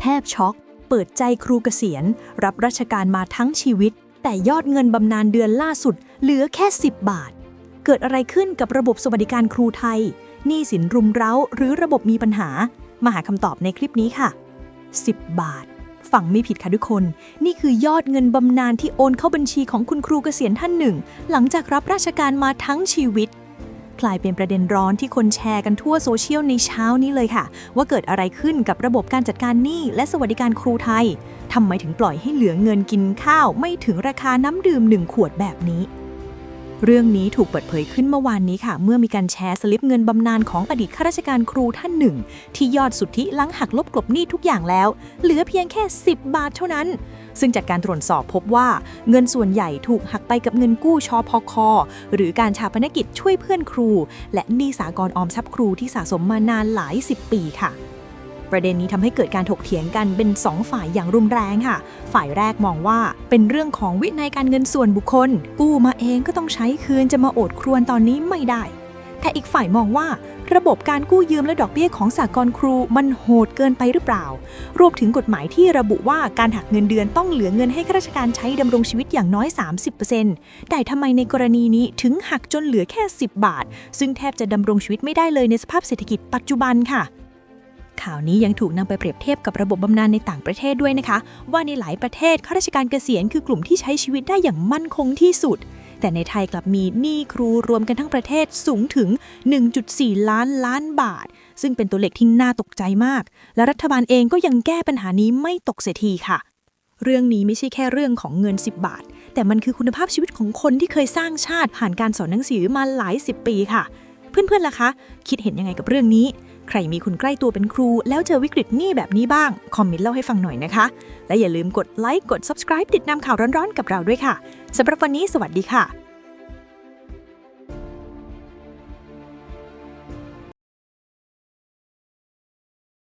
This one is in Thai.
แทบช็อก เปิดใจครูเกษียณ รับราชการมาทั้งชีวิต แต่ยอดเงินบำนาญเดือนล่าสุด เหลือแค่ 10 บาท เกิดอะไรขึ้นกับระบบสวัสดิการครูไทยหนี้สินรุมเร้า หรือระบบมีปัญหา มาหาคำตอบในคลิปนี้ค่ะ 10 บาทฟังไม่ผิดค่ะทุกคน นี่คือยอดเงินบำนาญที่โอนเข้าบัญชีของคุณครูเกษียณท่านหนึ่ง หลังจากรับราชการมาทั้งชีวิต กลายเป็นประเด็นร้อนที่คนแชร์กันทั่วโซเชียลในเช้านี้เลยค่ะ ว่าเกิดอะไรขึ้นกับระบบการจัดการหนี้และสวัสดิการครูไทยทำไมถึงปล่อยให้เหลือเงินกินข้าวไม่ถึงราคาน้ำดื่มหนึ่งขวดแบบนี้ เรื่องนี้ถูกเปิดเผยขึ้นเมื่อวานนี้ค่ะ เมื่อมีการแชร์สลิปเงินบำนาญของอดีตข้าราชการครูท่านหนึ่ง ที่ยอดสุทธิหลังหักลบกลบหนี้ทุกอย่างแล้ว เหลือเพียงแค่ 10 บาทเท่านั้น ซึ่งจากการตรวจสอบพบว่าเงินส่วนใหญ่ถูกหักไปกับเงินกู้ชอพคหรือการชาปนกิจช่วยเพื่อนครู และหนี้สากลออมทรัพย์ครูที่สะสมมานานหลายสิบปีค่ะ ประเด็นนี้ทำให้เกิดการถกเถียงกันเป็นสองฝ่ายอย่างรุนแรงค่ะ ฝ่ายแรกมองว่าเป็นเรื่องของวินัยการเงินส่วนบุคคล กู้มาเองก็ต้องใช้คืนจะมาโอดครวนตอนนี้ไม่ได้ แต่อีกฝ่ายมองว่าระบบการกู้ยืมและดอกเบี้ยของสากลครูมันโหดเกินไปหรือเปล่า รวมถึงกฎหมายที่ระบุว่าการหักเงินเดือนต้องเหลือเงินให้ข้าราชการใช้ดำรงชีวิตอย่างน้อย 30%แต่ทำไมในกรณีนี้ถึงหักจนเหลือแค่ 10 บาท ซึ่งแทบจะดำรงชีวิตไม่ได้เลยในสภาพเศรษฐกิจปัจจุบันค่ะ ข่าวนี้ยังถูกนำไปเปรียบเทียบกับระบบบำนาญในต่างประเทศด้วยนะคะ ว่าในหลายประเทศข้าราชการเกษียณคือกลุ่มที่ใช้ชีวิตได้อย่างมั่นคงที่สุด แต่ในไทยกลับมีหนี้ครูรวมกันทั้งประเทศสูงถึง 1.4 ล้านล้านบาท ซึ่งเป็นตัวเลขที่น่าตกใจมาก และรัฐบาลเองก็ยังแก้ปัญหานี้ไม่ตกเสียทีค่ะเรื่องนี้ไม่ใช่แค่เรื่องของเงิน 10 บาท แต่มันคือคุณภาพชีวิตของคนที่เคยสร้างชาติผ่านการสอนหนังสือมาหลายสิบปีค่ะ เพื่อนๆล่ะคะ คิดเห็นยังไงกับเรื่องนี้ ใครมีคนใกล้ตัวเป็นครู แล้วเจอวิกฤตหนี้แบบนี้บ้าง คอมเมนต์เล่าให้ฟังหน่อยนะคะ และอย่าลืมกดไลค์กด subscribe ติดตามข่าวร้อนๆกับเราด้วยค่ะสำหรับวันนี้สวัสดีค่ะ